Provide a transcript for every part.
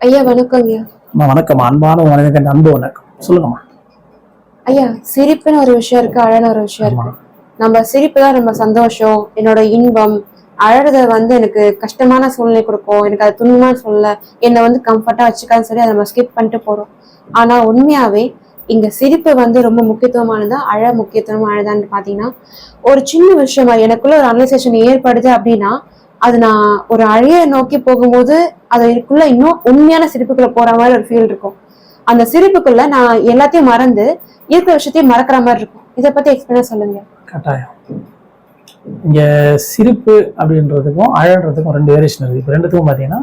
ஐயா வணக்கங்க அம்மா வணக்கம். அன்பான வணக்கம் அன்பு வணக்கம். சொல்லுங்கம்மா. ஐயா சிரிப்புன்னு ஒரு விஷயம் இருக்கு அழன ஒரு விஷயம் இருக்கு. நம்ம சிரிப்பு தான் நம்ம சந்தோஷம் என்னோட இன்பம். அழறத வந்து எனக்கு கஷ்டமான சூழ்நிலை கொடுக்கும். எனக்கு அது துன்பமான சூழ்நிலை. என்னை வந்து கம்ஃபர்ட்டா வச்சுக்கான்னு சொல்லி அதை நம்ம ஸ்கிப் பண்ணிட்டு போறோம். ஆனா உண்மையாவே இங்க சிரிப்பு வந்து ரொம்ப முக்கியத்துவமானதா அழ முக்கியத்துவமானதான்னு பாத்தீங்கன்னா ஒரு சின்ன விஷயமா எனக்குள்ள ஒரு அனலைசேஷன் ஏற்படுது அப்படின்னா அது நான் ஒரு அழைய நோக்கி போகும்போது அதுக்குள்ள இன்னும் உண்மையான சிரிப்புக்குள்ள போற மாதிரி ஒரு ஃபீல் இருக்கும். அந்த சிரிப்புக்குள்ள நான் எல்லாத்தையும் மறந்து இருக்கிற விஷயத்தையும் மறக்கிற மாதிரி இருக்கும். இதை பத்தி எக்ஸ்பிளைன் சொல்லுங்க. கட்டாயம். இங்க சிரிப்பு அப்படின்றதுக்கும் அழன்றதுக்கும் ரெண்டு வேரியேஷன் இருக்கு. இப்போ ரெண்டுத்துக்கும் பார்த்தீங்கன்னா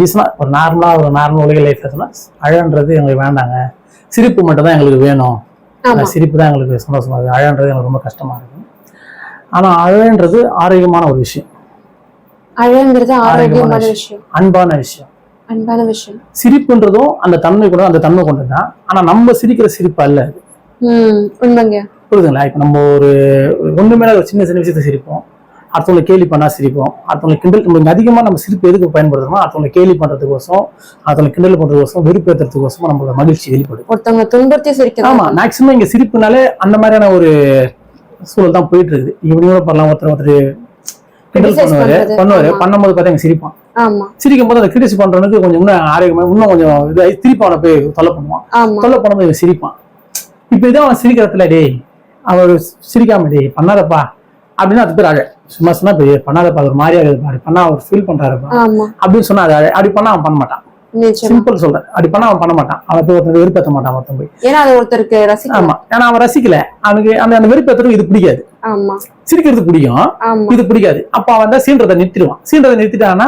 ரீசனாக ஒரு நார்மலாக ஒரு நார்மல் உலக லைஃப் சொன்னால் அழன்றது எங்களுக்கு வேண்டாங்க. சிரிப்பு மட்டும் தான் எங்களுக்கு வேணும். சிரிப்பு தான் எங்களுக்கு சந்தோஷமா இருக்கு. அழன்றது எனக்கு ரொம்ப கஷ்டமா இருக்கு. ஆனால் அழன்றது ஆரோக்கியமான ஒரு விஷயம். அழங்கிறது ஆரோக்கியமான விஷயம். அன்பான விஷயம். அன்பான விஷயம். சிரிப்புன்றதும் அந்த தன்மை கூட அந்த தன்மை கொண்டு தான் ஆனால் நம்ம சிரிக்கிற சிரிப்பு அல்ல உண்மைங்க. புரியுதுங்களா? இப்போ நம்ம ஒரு ஒண்ணுமே ஒரு சின்ன சின்ன விஷயத்தை சிரிப்போம். அடுத்தவங்களை கேலி பண்ணா சிரிப்போம். அடுத்தவங்களை கிண்டல் நம்ம இங்க அதிகமா நம்ம சிரிப்பு எதுக்கு பயன்படுத்துறோம் அடுத்தவங்களை கேலி பண்றதுக்கோசம் அடுத்தவங்களை கிண்டல் பண்றதுக்கோசம் வெறுப்பேற்றுறதுக்கோசம் நம்மளோட மகிழ்ச்சி வெளிப்படும். ஒருத்தவங்க துன்பத்தை சிரிக்கிறது ஆமா மேக்சிமம் இங்க சிரிப்புனாலே அந்த மாதிரியான ஒரு சூழல் தான் போயிட்டு இருக்குது. இப்படி கூட பண்ணலாம் ஒருத்தர் ஒருத்தர் கிண்டல் பண்ணுவாரு. பண்ணுவாரு. பண்ணும்போது பார்த்தா இங்க சிரிப்பான். சிரிக்கும் போது அந்த கிரிட்டிஸ் பண்றவனுக்கு கொஞ்சம் இன்னும் ஆரோக்கியமா இன்னும் கொஞ்சம் இது திருப்பி அவனை போய் தொல்லை பண்ணுவான். தொல்லை பண்ணும்போது இவன் சிரிப்பான். இப்போ இதான் அவன் சிரிக்கிறதுல டேய் அவர் சிரிக்காம டேய் பண்ணாதப்பா. அப்படின்னு அது பேர் அழ சும்மா சொன்னா பெரிய பண்ணாதப்பா ஒரு மாதிரியா இருக்குது பாரு. பண்ணா அவர் ஃபீல் பண்றாருப்பா ஆமா. அப்படின்னு சொன்னா அது அப்படி பண்ணா அவன் பண்ண மாட்டான். சிம்பிள் சொல்றேன். அப்படி பண்ணா அவன் பண்ண மாட்டான். அவன் போய் ஒருத்தன் வெறுப்பேற்ற மாட்டான் ஒருத்தன் போய். ஏன்னா அது ஒருத்தருக்கு ரசிக்கலாம் ஆமா. ஏன்னா அவன் ரசிக்கல. அவனுக்கு அந்த அந்த வெறுப்பேற்றதுக்கு இது பிடிக்காது. ஆமா. சிரிக்கிறது பிடிக்கும். இது பிடிக்காது. அப்ப அவன் தான் சீன்றதை நிறுத்திடுவான். சீன்றதை நிறுத்திட்டான்னா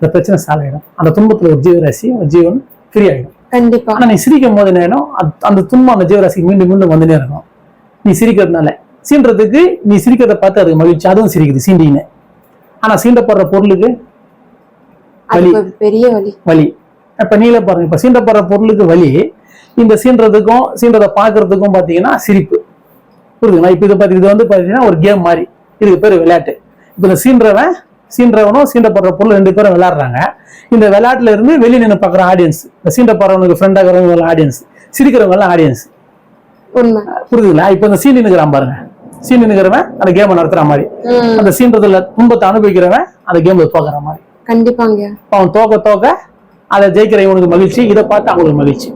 இந்த பிரச்சனை சால்வ் ஆயிடும். அந்த துன்பத்துல ஒரு ஜீவராசி ஒரு ஜீவன் ஃப்ரீ ஆயிடும். கண்டிப்பா. ஆனா நீ சிரிக்கும் போது ஆயிடும்? அந்த- துன்பம் அந்த ஜீவராசிக்கு மீண்டும் மீண்டும் வந்துனே இருக்கும். நீ சிரிக்கிறதுனால. சீன்றதுக்கு நீ சிரிக்கிறத பார்த்து அதுக்கு மகிழ்ச்சி. அதுவும் சிரிக்குது சீண்டின்னு ஆனா சீண்டப்படுற பொருளுக்கு அது ஒரு பெரிய வழி வலி. இப்ப நீல பாருங்க இப்ப சீண்டப்படுற பொருளுக்கு வலி இந்த சீன்றதுக்கும் சீன்றதை பார்க்கறதுக்கும் பாத்தீங்கன்னா சிரிப்பு. புரியுதுங்களா? இப்ப இது பாத்தி இது வந்து பாத்தீங்கன்னா ஒரு கேம் மாதிரி. இதுக்கு பேர் விளையாட்டு. இப்ப இந்த சீன்றவன் சீன்றவனும் சீண்டப்படுற பொருள் ரெண்டு பேரும் விளையாடுறாங்க. இந்த விளையாட்டுல இருந்து வெளியே நின்று பார்க்குற ஆடியன்ஸ் இந்த சீண்டப்படுறவனுக்கு ஃப்ரெண்டாக இருக்கிறவங்க ஆடியன்ஸ் சிரிக்கிறவங்க எல்லாம் ஆடியன்ஸ் புரியுதுங்களா? இப்ப இந்த சீன் நிற்கிறான் பாருங்க. சீன் நிற்கிறவன் அந்த கேமை நடத்துற மாதிரி. அந்த சீன்றதுல துன்பத்தை அனுபவிக்கிறவன் அந்த கேம்ல தோக்குற மாதிரி. கண்டிப்பாங்க. அவன் தோக்க தோக்க அதை ஜெயிக்கிற இவனுக்கு மகிழ்ச்சி இதை பார்த்து அவங்களுக்கு மகிழ்ச்சி.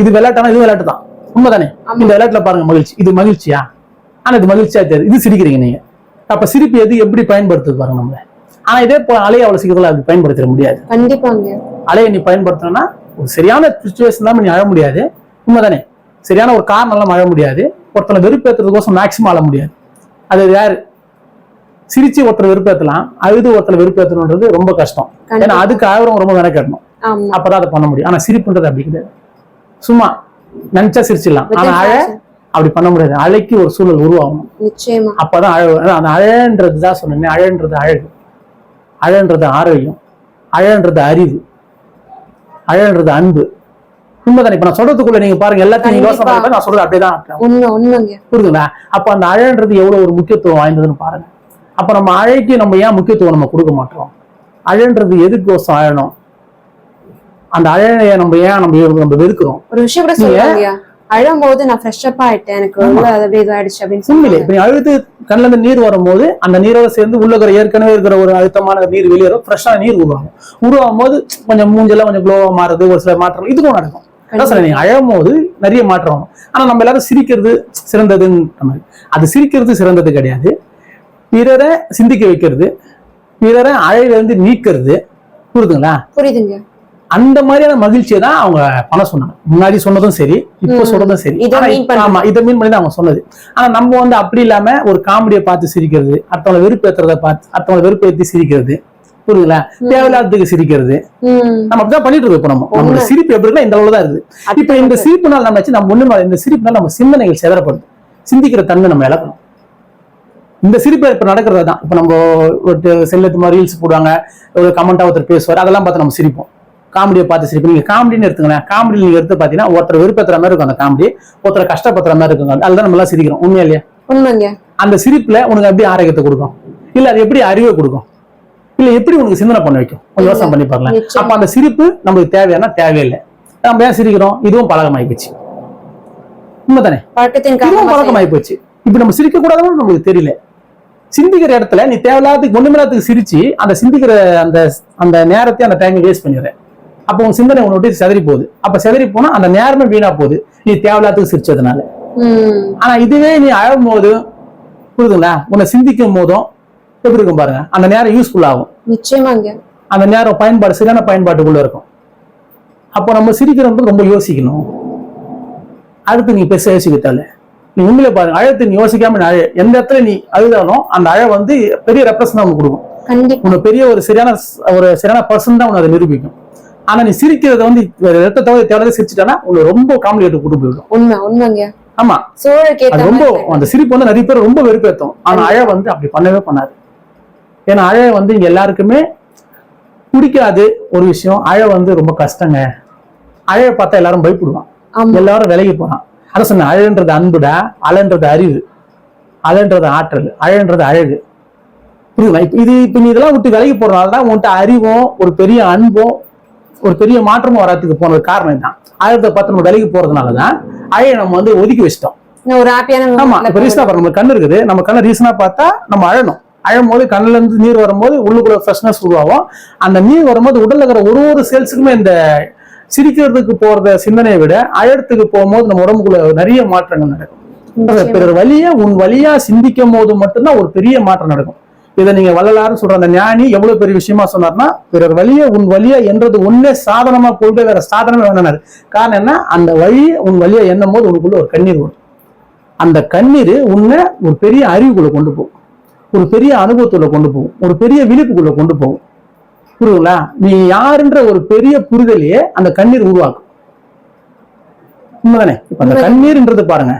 இது விளையாட்டானா இது விளையாட்டு தான் உண்மைதானே. இந்த விளையாட்டுல பாருங்க மகிழ்ச்சி. இது மகிழ்ச்சியா? ஆனா இது மகிழ்ச்சியா தெரியுது. இது சிரிக்கிறீங்க நீங்க. அப்ப சிரிப்பு எது எப்படி பயன்படுத்துது பாருங்க நம்மள. ஆனா இதே போல அலையை அவ்வளவு சீக்கிரத்துல அப்படி பயன்படுத்திட முடியாது. கண்டிப்பாங்க. அலையை நீ பயன்படுத்தணும்னா ஒரு சரியான சுச்சுவேஷன் தான் நீ அழ முடியாது. உண்மைதானே? சரியான ஒரு காரணம் எல்லாம் அழ முடியாது. ஒருத்தனை வெறுப்பேற்றுறதுக்கோசம் மேக்சிமம் அழ முடியாது. அது யாரு? சிரிச்சு ஒருத்தர் வெறுப்பேற்றலாம் அழுது ஒருத்தர் வெறுப்பேற்றணுன்றது ரொம்ப கஷ்டம். ஏன்னா. அதுக்கு ஆயிரம் ரொம்ப மெனக்கட்டணும். அப்பதான் அதை பண்ண முடியும். ஆனா சிரிப்புன்றது அப்படி கிடையாது. சும்மா நினைச்சா சிரிச்சிடலாம். ஆனா அழ அப்படி பண்ண முடியாது. அழைக்கு ஒரு சூழல் உருவாகணும் நிச்சயமா. அப்பதான் அழ வரும். அந்த அழன்றது தான் சொன்னேன் அழன்றது அழகு. அழன்றது ஆரோக்கியம். அழன்றது அறிவு. அழன்றது அன்பு. உண்மைதானே? இப்ப நான் சொல்றதுக்குள்ள நீங்க பாருங்க எல்லாத்தையும் யோசனை நான் சொல்றது அப்படியே தான் புரியுதுங்களா அப்ப அந்த அழன்றது எவ்வளவு ஒரு முக்கியத்துவம் வாய்ந்ததுன்னு பாருங்க. அப்ப நம்ம அழைக்கு நம்ம ஏன் முக்கியத்துவம் நம்ம கொடுக்க மாட்டோம்? அழன்றது எதுக்கோசம் அழணும் அந்த அழைய நம்ம ஏன் நம்ம நம்ம வெறுக்கிறோம்? ஒரு விஷயம் கூட சொல்லுவாங்க அழும்போது நான் ஃப்ரெஷ் அப் ஆயிட்டேன். எனக்கு உள்ள அது அப்படியே இதாயிடுச்சு அப்படின்னு உண்மையிலே இப்ப நீ அழுது கண்ணுல இருந்து நீர் வரும்போது அந்த நீரோட சேர்ந்து உள்ள இருக்கிற ஏற்கனவே இருக்கிற ஒரு அழுத்தமான நீர் வெளியேறும். ஃப்ரெஷ்ஷான நீர் உருவாகும். உருவாகும் போது கொஞ்சம் மூஞ்செல்லாம் கொஞ்சம் க்ளோவா மாறுது ஒரு சில மாற்றங்கள் இதுக்கும் நடக்கும். சொல்றேன் நீங்க அழும் போது நிறைய மாற்றம் ஆனா நம்ம எல்லாரும் சிரிக்கிறது சிறந்ததுன்ற மாதிரி அது சிரிக்கிறது சிறந்தது கிடையாது. பிறரை சிந்திக்க வைக்கிறது பிறரை அழையில இருந்து நீக்கிறது. புரியுதுங்களா? புரியுதுங்க. அந்த மாதிரியான மகிழ்ச்சியை தான் அவங்க பண்ண சொன்னாங்க. முன்னாடி சொன்னதும் சரி இப்போ ம். சொல்றதும் சரி. ஆமா இதை மீன் பண்ணி தான் அவங்க சொன்னது. ஆனா நம்ம வந்து அப்படி இல்லாம ஒரு காமெடியை பார்த்து சிரிக்கிறது அடுத்தவங்களை வெறுப்பேத்துறத பார்த்து அடுத்தவங்களை வெறுப்பேத்தி சிரிக்கிறது. புரியுதுங்களா? தேவையில்லாததுக்கு சிரிக்கிறது. நம்ம அப்படிதான் பண்ணிட்டு இருக்கோம் இப்ப நம்ம. நம்மளோட. சிரிப்பு எப்படி இருக்குன்னா இந்த அளவுல தான் இருக்குது. இப்ப இந்த சிரிப்புனால நம்ம நம்ம ஒண்ணு இந்த சிரிப்புனால நம்ம சிந்தனைகள் சிதறப்படுது. சிந்திக்கிற தன்மை நம்ம இழக்கணும். இந்த சிரிப்பு இப்ப நடக்கிறது தான் இப்ப நம்ம ஒரு செல்லத்து மாதிரி ரீல்ஸ் போடுவாங்க ஒரு கமெண்டா ஒருத்தர் பேசுவார் அதெல்லாம் பார்த்து நம்ம சிரிப்போம். காமெடியை பார்த்து சிரிப்போம். நீங்க காமெடின்னு எடுத்துங்களேன் காமெடி நீங்க எடுத்து பாத்தீங்கன்னா ஒருத்தர் வெறுப்பேத்துற மாதிரி இருக்கும் அந்த காமெடி ஒருத்தர் கஷ்டப்படுற மாதிரி இருக்கும். அதுதான் நம்ம எல்லாம் சிரிக்கிறோம். உண்மையா இல்லையா? உண்மைங்க. அந்த சிரிப்புல உனக்கு எப்படி ஆரோக்கியத்தை கொடுக்கும்? இல்ல அது எப்படி அறிவை கொடுக்கும்? இல்ல எப்படி உனக்கு சிந்தனை பண்ண வைக்கும்? யோசனை பண்ணி பாருங்க. அப்ப அந்த சிரிப்பு நம்மளுக்கு தேவையானா தேவையில்லை நம்ம ஏன் சிரிக்கிறோம்? இதுவும் பழக்கமாயி போச்சு. உண்மைதானே? பழக்கத்தின் இதுவும் போச்சு. இப்ப நம்ம சிரிக்க கூடாதுன்னு நம்மளுக்கு தெரியல. சிந்திக்கிற இடத்துல நீ தேவையில்லாததுக்கு ஒண்ணுமில்லாததுக்கு சிரிச்சு அந்த சிந்திக்கிற அந்த அந்த நேரத்தை அந்த டைமை வேஸ்ட் பண்ணிடுற அப்போ உன் சிந்தனை உன்னை விட்டு செதறி போகுது. அப்ப செதறி போனா அந்த நேரமே வீணா போகுது. நீ தேவையில்லாததுக்கு சிரிச்சதுனால. ஆனா இதுவே நீ அழும் போது புரியுதுங்களா? உன்னை சிந்திக்கும் போதும் எப்படி இருக்கும் பாருங்க? அந்த நேரம் யூஸ்ஃபுல் ஆகும். நிச்சயமாங்க. அந்த நேரம் பயன்பாடு சரியான பயன்பாட்டுக்குள்ள இருக்கும். அப்போ நம்ம சிரிக்கிறோம் ரொம்ப யோசிக்கணும். அடுத்து நீ பெருசா யோசிக்க தேவை நீ உண்மையில பாருங்க அழத்தை நீ யோசிக்காம அழ எந்த இடத்துல நீ அழுதாலும் அந்த அழ வந்து பெரிய ரெப்ரசன் நமக்கு கொடுக்கும். உன்னை பெரிய ஒரு சரியான ஒரு சரியான பர்சன் தான் உன்னை அதை நிரூபிக்கும். ஆனா நீ சிரிக்கிறத வந்து ரத்த தவிர தேவையான சிரிச்சிட்டானா உன்னை ரொம்ப காமெடியேட்டு கூட்டு போயிடும். உண்மை உண்மைங்க. ஆமா. ரொம்ப அந்த சிரிப்பு வந்து நிறைய பேர் ரொம்ப வெறுப்பேற்றும் ஆனா அழ வந்து அப்படி பண்ணவே பண்ணாது. ஏன்னா அழ வந்து இங்க எல்லாருக்குமே பிடிக்காது ஒரு விஷயம். அழ வந்து ரொம்ப கஷ்டங்க. அழைய பார்த்தா எல்லாரும் பயப்படுவான். எல்லாரும் விலகி போறான். அதான் சொன்னேன் அழன்றது அன்புடா அலன்றது அறிவு. அலன்றது ஆற்றல் அழன்றது அழகு. புரியுதா இப்ப இது இப்ப நீ இதெல்லாம் விட்டு விலகி போறதுனால தான் உன்கிட்ட அறிவும் ஒரு பெரிய அன்பும் ஒரு பெரிய மாற்றமும் வராதுக்கு போனது காரணம் தான் ஆயிரத்தை பார்த்து நம்ம விலகி போறதுனால தான் அழைய நம்ம வந்து ஒதுக்கி வச்சிட்டோம். ஒரு ஹாப்பியான ஆமா இப்ப ரீசனா பாருங்க நம்ம கண்ணு இருக்குது. நம்ம கண்ணை ரீசனா பார்த்தா நம்ம அழணும். அழும் போது கண்ணுல இருந்து நீர் வரும்போது உள்ளுக்குள்ள ஃப்ரெஷ்னஸ் உருவாகும். அந்த நீர் வரும்போது உடல்ல இருக்கிற ஒரு ஒரு செல்ஸுக்குமே இந்த சிரிக்கிறதுக்கு போறத சிந்தனையை விட அழறதுக்கு போகும்போது நம்ம உடம்புக்குள்ள நிறைய மாற்றங்கள் நடக்கும். பிறர் வழியா உன் வழியா சிந்திக்கும் போது மட்டும்தான் ஒரு பெரிய மாற்றம் நடக்கும். இதை நீங்க வள்ளலாரும் சொல்ற அந்த ஞானி எவ்வளவு பெரிய விஷயமா சொன்னார்னா பிறர் வழிய உன் வழியா என்றது ஒன்னே சாதனமா கொள்கை வேற சாதனமே வேணாரு காரணம் என்ன? அந்த வழி உன் வழியா எண்ணும் போது உனக்குள்ள ஒரு கண்ணீர் வரும். அந்த கண்ணீர் உன்னை ஒரு பெரிய அறிவுக்குள்ள கொண்டு போகும். ஒரு பெரிய அனுபவத்துக்குள்ள கொண்டு போகும். ஒரு பெரிய விழிப்புக்குள்ள கொண்டு போகும். புரியுங்களா நீ யாருன்ற ஒரு பெரிய புரிதலையே அந்த கண்ணீர் உருவாக்கும். உண்மைதானே? இப்ப அந்த கண்ணீர்ன்றது பாருங்க.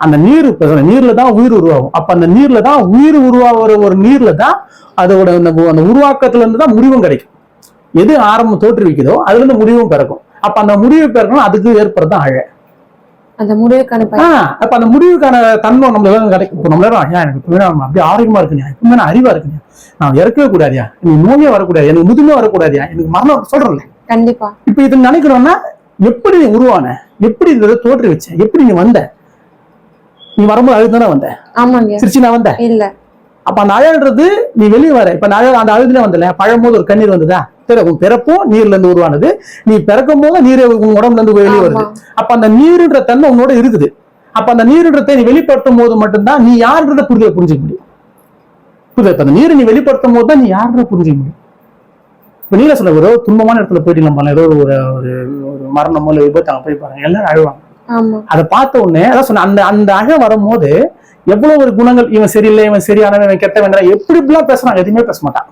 அந்த நீர் நீர்ல தான் உயிர் உருவாகும். அப்ப அந்த நீர்ல தான் உயிர் உருவாகிற ஒரு நீர்ல தான் அதோட அந்த அந்த உருவாக்கத்துல இருந்து தான் முடிவும் கிடைக்கும். எது ஆரம்பம் தோற்றுவிக்குதோ அதுல இருந்து முடிவும் பிறக்கும். அப்ப அந்த முடிவு பிறக்கணும் அதுக்கு ஏற்படுறது அழ அந்த முடிவுக்கான அப்ப அந்த முடிவுக்கான தன்மை நம்ம எல்லாம் கிடைக்கும்? இப்போ நம்மளால எனக்கு இப்பவே நான் அப்படியே ஆரோக்கியமா இருக்குங்க. இப்பவுமே நான் அறிவா இருக்குங்க. நான் இறக்கவே கூடாதியா? எனக்கு நோயே வரக்கூடாது எனக்கு முதுமே வரக்கூடாதியா? எனக்கு மரணம் சொல்றேன்ல. கண்டிப்பா. இப்ப இது நினைக்கணும்னா எப்படி நீ உருவான? எப்படி இந்த தோற்று வச்ச? எப்படி நீ வந்த? நீ வரும்போது அழுது தானே வந்த? ஆமாங்க. சிரிச்சு நான் வந்த இல்ல. அப்ப அந்த அழல்ன்றது நீ வெளியே வர. இப்ப அழ அந்த அழுதுல வந்தல பழம்போது ஒரு கண்ணீர் வந்ததா? பிறப்பும் நீர்ல இருந்து உருவானது. நீ பிறக்கும் போது நீர் உன் உடம்புல இருந்து வெளியே வருது. அப்ப அந்த நீருன்ற தன்மை உன்னோட இருக்குது. அப்ப அந்த நீருன்றதை நீ வெளிப்படுத்தும் போது மட்டும்தான் நீ யாருன்றத புரிதல புரிஞ்சுக்க முடியும். இப்ப அந்த நீரை நீ வெளிப்படுத்தும் போது தான் நீ யாருன்றத புரிஞ்சுக்க முடியும். இப்ப நீல சொல்ல ஏதோ துன்பமான இடத்துல போயிட்டு நம்ம ஏதோ ஒரு ஒரு ஒரு மரணமோ இல்லை விபத்து அங்க போய் பாருங்க. எல்லாரும் அழுவாங்க. அதை பார்த்த உடனே அதான் சொன்ன அந்த அந்த அழ வரும்போது எவ்வளவு ஒரு குணங்கள் இவன் சரியில்லை இவன் சரியானவன் இவன் கெட்டவன் எப்படி இப்படிலாம் பேசுறான் எதுவுமே பேச மாட்டான்.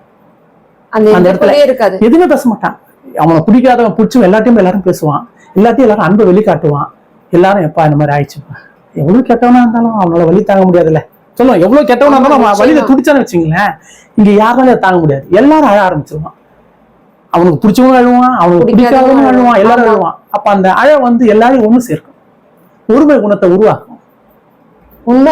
அந்த இடத்துல இருக்காது. எதுவுமே பேச மாட்டான். அவனை பிடிக்காதவன் பிடிச்சவன் எல்லாத்தையும் எல்லாரும் பேசுவான். எல்லாத்தையும் எல்லாரும் அன்பை வெளிக்காட்டுவான். எல்லாரும் எப்பா இந்த மாதிரி ஆயிடுச்சுப்பா எவ்வளவு கெட்டவனா இருந்தாலும் அவனால வலி தாங்க முடியாதுல்ல. சொல்லுவான் எவ்வளவு கெட்டவனா இருந்தாலும் அவன் வழியில. துடிச்சான்னு வச்சுங்களேன் இங்க யாருனாலும் தாங்க முடியாது. எல்லாரும் அழ ஆரம்பிச்சிருவான். அவனுக்கு பிடிச்சவனும் அழுவான் அவனுக்கு பிடிக்காதவனும் அழுவான் எல்லாரும். அழுவான். அப்ப அந்த அழ வந்து எல்லாரையும் ஒண்ணு சேர்க்கும். ஒருமை குணத்தை உருவாக்கும்.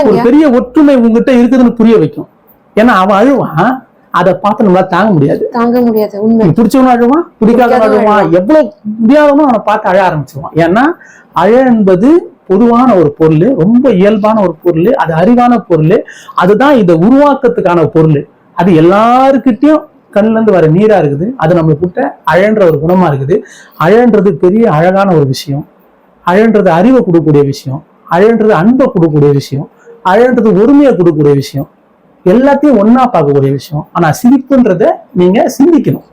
ஒரு பெரிய ஒற்றுமை உங்ககிட்ட இருக்குதுன்னு புரிய வைக்கும். ஏன்னா அவன் அழுவான் அதை பார்த்து நம்மளால தாங்க முடியாது. தாங்க முடியாது உண்மை. பிடிச்சவனும் பிடிக்காதவனும் அழுவான் எவ்வளவு முடியாதவனும் அவனை பார்த்து அழ ஆரம்பிச்சிருவான். ஏன்னா அழ என்பது பொதுவான ஒரு பொருள் ரொம்ப இயல்பான ஒரு பொருள் அது அறிவான பொருள் அதுதான் இதை உருவாக்கத்துக்கான பொருள். அது எல்லாருக்கிட்டையும் கண்ணுல இருந்து வர நீரா இருக்குது. அது நம்மளுக்கிட்ட அழன்ற ஒரு குணமா இருக்குது. அழன்றது பெரிய அழகான ஒரு விஷயம். அழன்றது அறிவை கொடுக்கக்கூடிய விஷயம். அழன்றது அன்பை கொடுக்கக்கூடிய விஷயம். அழன்றது ஒருமையை கொடுக்கக்கூடிய விஷயம். எல்லாத்தையும் ஒண்ணா பார்க்கக்கூடிய விஷயம். ஆனா சிரிப்புன்றத நீங்க சிந்திக்கணும்.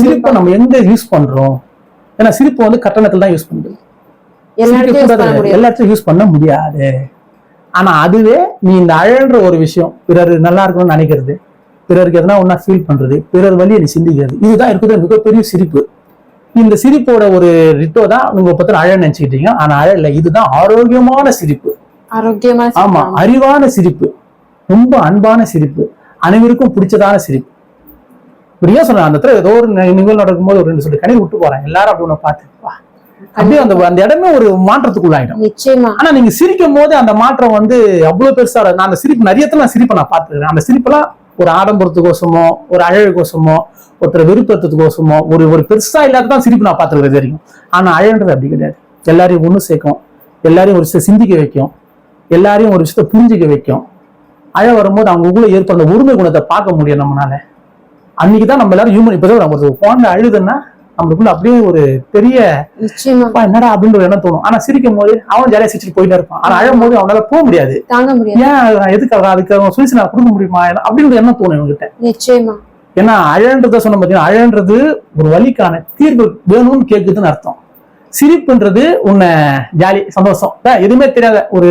சிரிப்பை நம்ம எங்க யூஸ் பண்றோம்? ஏன்னா சிரிப்பு வந்து கட்டணத்துல தான் யூஸ் பண்ணுது. எல்லாத்தையும் யூஸ் பண்ண முடியாது. ஆனா அதுவே நீ இந்த அழன்ற ஒரு விஷயம் பிறர் நல்லா இருக்கணும்னு நினைக்கிறது பிறருக்கு எதனா ஒண்ணா ஃபீல் பண்றது பிறர் வழியை நீ சிந்திக்கிறது இதுதான் இருக்கிற மிகப்பெரிய சிரிப்பு. இந்த சிரிப்போட ஒரு ரிட்டோ தான் உங்க பத்திர அழ நினைச்சுக்கிட்டீங்க. ஆனா அழ இல்லை. இதுதான் ஆரோக்கியமான சிரிப்பு. ஆமா. அறிவான சிரிப்பு. ரொம்ப அன்பான சிரிப்பு. அனைவருக்கும் பிடிச்சதான சிரிப்பு. இப்படியே சொன்னேன் அந்த இடத்துல ஏதோ ஒரு நிகழ்வு நடக்கும்போது ஒரு ரெண்டு சொல்லி கண்ணீர் விட்டு போறேன். எல்லாரும் அப்படி உன்னை பார்த்து வா. அப்படியே அந்த அந்த இடமே ஒரு மாற்றத்துக்குள்ளாயிடும். நிச்சயமா. ஆனா நீங்க சிரிக்கும் போது அந்த மாற்றம் வந்து அவ்வளவு பெருசா. நான் அந்த சிரிப்பு நிறைய நான் சிரிப்பை நான் பார்த்துருக்கேன் அந்த சிரிப்பெல்லாம் ஒரு ஆடம்பரத்துக்கோசமோ ஒரு அழகுக்கோசமோ ஒருத்தர் விருப்பத்துக்கோசமோ ஒரு ஒரு பெருசா இல்லாததான் சிரிப்பு நான் பார்த்துருக்கிறது வரைக்கும். ஆனா அழகுன்றது அப்படி கிடையாது. எல்லாரையும் ஒண்ணு சேர்க்கும். எல்லாரையும் ஒரு விஷயத்தை சிந்திக்க வைக்கும். எல்லாரையும் ஒரு விஷயத்தை புரிஞ்சிக்க வைக்கும். அழ வரும்போது அவங்களுக்குள்ள ஏற்படுற ஒருமை குணத்தை பார்க்க முடியும் நம்மளால அன்னைக்கு தான் நம்ம எல்லாரும் ஹியூமன் இப்பதான் நம்ம குழந்தை அழுதுன்னா நம்மளுக்குள்ள அப்படியே ஒரு பெரிய என்னடா அப்படின்ற ஒரு எண்ணம் தோணும். ஆனா சிரிக்கும் போது அவன் ஜாலியா சிரிச்சுட்டு போயிட்டே இருப்பான். ஆனா அழும் போது அவனால போக முடியாது. ஏன் நான் எதுக்கு அவன் அதுக்கு அவன் சொல்லிச்சு நான் கொடுக்க முடியுமா? அப்படின்ற எண்ணம் தோணும் இவங்கிட்ட. நிச்சயமா. ஏன்னா அழன்றத சொன்ன பார்த்தீங்கன்னா அழன்றது ஒரு வழிக்கான தீர்வு வேணும்னு கேட்குதுன்னு அர்த்தம். சிரிப்புன்றது உன்னை ஜாலி சந்தோஷம். எதுவுமே தெரியாத ஒரு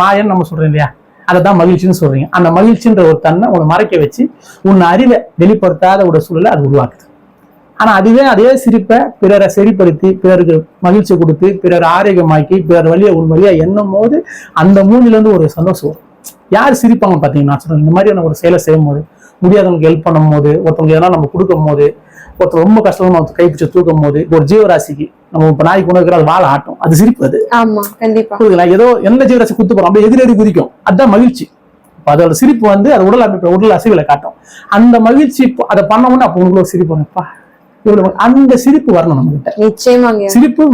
மாயன்னு நம்ம சொல்றோம் இல்லையா? அதை தான் மகிழ்ச்சின்னு சொல்றீங்க. அந்த மகிழ்ச்சின்ற ஒரு தன்மை உன்னை மறைக்க வச்சு உன்னை அறிவை வெளிப்படுத்தாத ஒரு சூழலை அது உருவாக்குது. ஆனா அதுவே அதே சிரிப்பை பிறரை சரிப்படுத்தி பிறருக்கு மகிழ்ச்சி கொடுத்து பிறர் ஆரோக்கியமாக்கி பிறர் வழியை உன் வழியா எண்ணும் போது அந்த மூஞ்சிலேருந்து ஒரு சந்தோஷம் வரும். யார் சிரிப்பாங்க பாத்தீங்கன்னா சொல்றேன் இந்த மாதிரியான ஒரு செயலை செய்யும் போது முடியாதவங்களுக்கு ஹெல்ப் பண்ணும் போது ஒருத்தவங்க எதனா நம்ம கொடுக்கும் போது ஒருத்தர் ரொம்ப கஷ்டமா கைப்பிடிச்சு தூக்கும் போது ஒரு ஜீவராசிக்கு நம்ம இப்ப நாய்க்கு உணவுக்கிற அது வாழை ஆட்டும். அது சிரிப்பு அது. ஆமா கண்டிப்பா. புரியுதுங்களா? ஏதோ எந்த ஜீவராசி குத்து போறோம் அப்படியே எதிரெடி குதிக்கும். அதுதான் மகிழ்ச்சி. அப்ப அதோட சிரிப்பு வந்து அது உடல் அமைப்பு உடல் அசைவுல காட்டும். அந்த மகிழ்ச்சி அதை பண்ண உடனே அப்போ உங்களுக்கு சிரிப்பு இவ்வளவு அந்த சிரிப்பு வரணும் நம்ம கிட்ட நிச்சயமாங்க. சிரிப்பு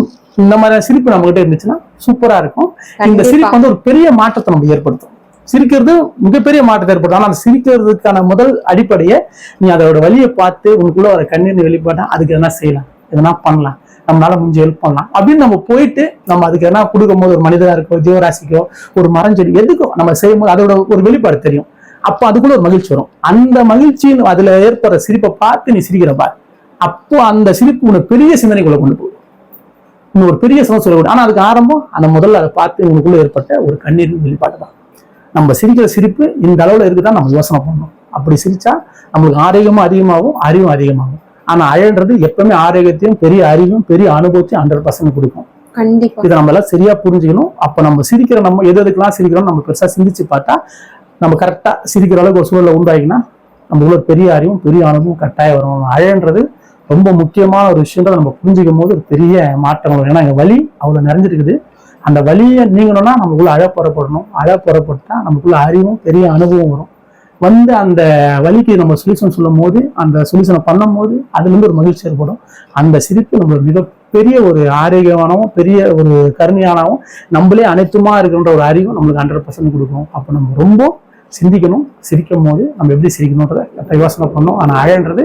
இந்த மாதிரி சிரிப்பு நம்ம கிட்ட இருந்துச்சுன்னா சூப்பரா இருக்கும். இந்த. சிரிப்பு வந்து ஒரு பெரிய மாற்றத்தை நம்ம ஏற்படுத்தும். சிரிக்கிறது மிகப்பெரிய மாற்றத்தை ஏற்படுத்தும். ஆனா அந்த சிரிக்கிறதுக்கான முதல் அடிப்படையை நீ அதோட வழியை பார்த்து உனக்குள்ள வர கண்ணீர் வெளிப்பாட்டா அதுக்கு எதனா செய்யலாம். எதனா பண்ணலாம். நம்மளால முடிஞ்ச ஹெல்ப் பண்ணலாம். அப்படின்னு நம்ம போயிட்டு நம்ம அதுக்கு எதனா கொடுக்கும்போது ஒரு மனிதரா இருக்கோ ஜீவராசிக்கோ ஒரு மரஞ்செடி எதுக்கும் நம்ம செய்யும்போது அதோட ஒரு வெளிப்பாடு தெரியும். அப்போ அதுக்குள்ள ஒரு மகிழ்ச்சி வரும். அந்த மகிழ்ச்சின்னு அதுல ஏற்படுற சிரிப்பை பார்த்து நீ சிரிக்கிற பார். அப்போ அந்த சிரிப்பு உனக்கு பெரிய சிந்தனைக்குள்ள கொண்டு போகும். இன்னும் ஒரு பெரிய சந்தோஷம் சொல்லக்கூடாது. ஆனா அதுக்கு ஆரம்பம் அந்த முதல்ல அதை பார்த்து உனக்குள்ள ஏற்பட்ட ஒரு கண்ணீர் வெளிப்பாடு தான். நம்ம சிரிக்கிற சிரிப்பு இந்த அளவுல இருக்குதான் நம்ம யோசனை பண்ணணும். அப்படி சிரிச்சா நம்மளுக்கு ஆரோக்கியமும் அதிகமாகும் அறிவும் அதிகமாகும். ஆனா அழன்றது எப்பவுமே ஆரோக்கியத்தையும் பெரிய அறிவும் பெரிய அனுபவத்தையும் ஹண்ட்ரட் பர்சன்ட் கொடுக்கும். கண்டிப்பா. இதை நம்ம எல்லாம் சரியா புரிஞ்சுக்கணும். அப்ப நம்ம சிரிக்கிற நம்ம எது எதுக்கெல்லாம் சிரிக்கிறோம் நம்ம பெருசா சிந்திச்சு பார்த்தா நம்ம கரெக்டா சிரிக்கிற அளவுக்கு ஒரு சூழலை உண்டாகினா நமக்குள்ள ஒரு பெரிய அறிவும் பெரிய அனுபவம் கட்டாயம் வரும். அழன்றது ரொம்ப முக்கியமான ஒரு விஷயத்தை நம்ம புரிஞ்சுக்கும் போது ஒரு பெரிய மாற்றம் வரும். ஏன்னா எங்க வலி அவ்வளவு நிறைஞ்சிருக்குது. அந்த வலியை நீங்கணும்னா நமக்குள்ள அழ புறப்படணும் அழ புறப்பட்டா நமக்குள்ள அறிவும் பெரிய அனுபவம் வரும். வந்து அந்த வலிக்கு நம்ம சொல்யூஷன் சொல்லும் போது அந்த சொல்யூஷனை பண்ணும் போது அதுலேருந்து ஒரு மகிழ்ச்சி ஏற்படும். அந்த சிரிப்பு நம்மளோட மிகப்பெரிய ஒரு ஆரோக்கியமானவும் பெரிய ஒரு கருணையானவும் நம்மளே அனைத்துமா இருக்கின்ற ஒரு அறிவும் நம்மளுக்கு ஹண்ட்ரட் பர்சன்ட் கொடுக்கும். அப்போ நம்ம ரொம்ப சிந்திக்கணும் சிரிக்கும் போது நம்ம எப்படி சிரிக்கணுன்றதை யோசனை பண்ணணும். ஆனால் அழன்றது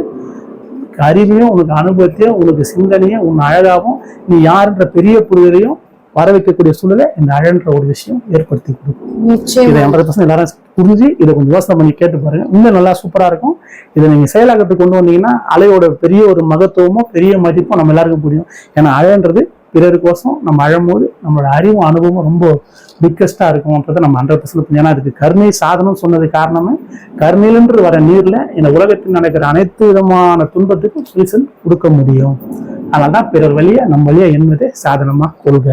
அறிவையும் உனக்கு அனுபவத்தையும் உனக்கு சிந்தனையும் உன் அழகாகவும் நீ யாருன்ற பெரிய புரிதலையும் வர வைக்கக்கூடிய சூழலை இந்த அழன்ற ஒரு விஷயம் ஏற்படுத்தி கொடுக்கும். இதை எண்பது பர்சன்ட் எல்லாரும் புரிஞ்சு இதை கொஞ்சம் யோசனை பண்ணி கேட்டு பாருங்க. இன்னும் நல்லா சூப்பரா இருக்கும். இதை நீங்க செயலாக்கத்துக்கு கொண்டு வந்தீங்கன்னா அலையோட பெரிய ஒரு மகத்துவமும் பெரிய மதிப்பும் நம்ம எல்லாருக்கும் புரியும். ஏன்னா அழன்றது பிறருக்கோசம் நம்ம அழும்போது நம்மளோட அறிவும் அனுபவமும் ரொம்ப பிக்கஸ்டா இருக்கும்ன்றதை நம்ம ஹண்ட்ரட் பர்சன்ட் ஏன்னா அதுக்கு கருணை சாதனம் சொன்னது காரணமே கருணையிலிருந்து வர நீர்ல இந்த உலகத்தில் நடக்கிற அனைத்து விதமான துன்பத்துக்கும் சொல்யூஷன் கொடுக்க முடியும். அதனால்தான் பிறர் வழியா நம்ம வழியா என்பதே சாதனமா கொள்க.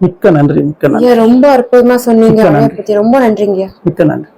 மிக்க நன்றி மிக்க நன்றி. ரொம்ப அற்புதமா சொன்னீங்க. ரொம்ப நன்றிங்க மிக்க நன்றி.